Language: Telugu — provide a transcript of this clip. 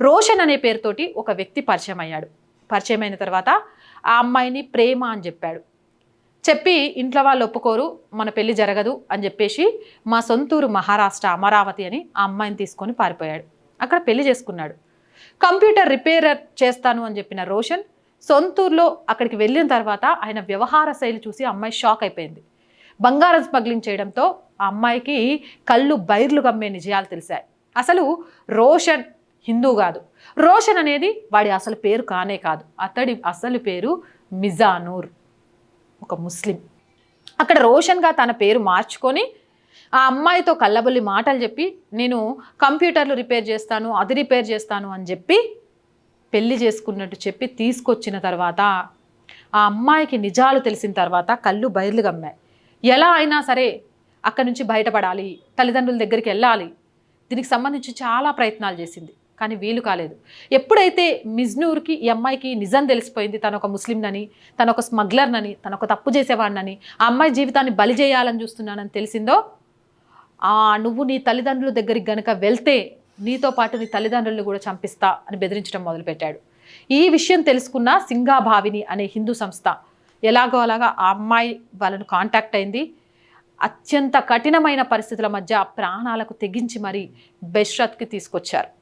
రోషన్ అనే పేరుతోటి ఒక వ్యక్తి పరిచయం అయ్యాడు. పరిచయం అయిన తర్వాత ఆ అమ్మాయిని ప్రేమ అని చెప్పాడు. చెప్పి ఇంట్లో వాళ్ళు ఒప్పుకోరు మన పెళ్ళి జరగదు అని చెప్పేసి మా సొంతూరు మహారాష్ట్ర అమరావతి అని ఆ అమ్మాయిని తీసుకొని పారిపోయాడు. అక్కడ పెళ్ళి చేసుకున్నాడు. కంప్యూటర్ రిపేర్ చేస్తాను అని చెప్పిన రోషన్ సొంతూరులో అక్కడికి వెళ్ళిన తర్వాత ఆయన వ్యవహార శైలి చూసి అమ్మాయి షాక్ అయిపోయింది. బంగారం స్మగ్లింగ్ చేయడంతో ఆ అమ్మాయికి కళ్ళు బైర్లు గమ్మే నిజయాలు తెలిసాయి. అసలు రోషన్ హిందూ కాదు. రోషన్ అనేది వాడి అసలు పేరు కానే కాదు. అతడి అసలు పేరు మిజానూర్ ఒక ముస్లిం. అక్కడ రోషన్గా తన పేరు మార్చుకొని ఆ అమ్మాయితో కళ్ళబొల్లి మాటలు చెప్పి నేను కంప్యూటర్లు రిపేర్ చేస్తాను అది రిపేర్ చేస్తాను అని చెప్పి పెళ్ళి చేసుకున్నట్టు చెప్పి తీసుకొచ్చిన తర్వాత ఆ అమ్మాయికి నిజాలు తెలిసిన తర్వాత కళ్ళు బయర్లు గమ్మాయి ఎలా అయినా సరే అక్కడి నుంచి బయటపడాలి తల్లిదండ్రుల దగ్గరికి వెళ్ళాలి. దీనికి సంబంధించి చాలా ప్రయత్నాలు చేసింది. కానీ వీలు కాలేదు. ఎప్పుడైతే మిజ్నూర్కి ఈ అమ్మాయికి నిజం తెలిసిపోయింది తను ఒక ముస్లింనని తను ఒక స్మగ్లర్నని తను ఒక తప్పు చేసేవాడినని ఆ అమ్మాయి జీవితాన్ని బలి చేయాలని చూస్తున్నానని తెలిసిందో ఆ నువ్వు నీ తల్లిదండ్రుల దగ్గరికి గనక వెళ్తే నీతో పాటు నీ తల్లిదండ్రులను కూడా చంపిస్తా అని బెదిరించడం మొదలుపెట్టాడు. ఈ విషయం తెలుసుకున్న సింగాభావిని అనే హిందూ సంస్థ ఎలాగో అలాగా ఆ అమ్మాయి వాళ్ళను కాంటాక్ట్ అయింది. అత్యంత కఠినమైన పరిస్థితుల మధ్య ప్రాణాలకు తెగించి మరీ బెష్రత్కి తీసుకొచ్చారు.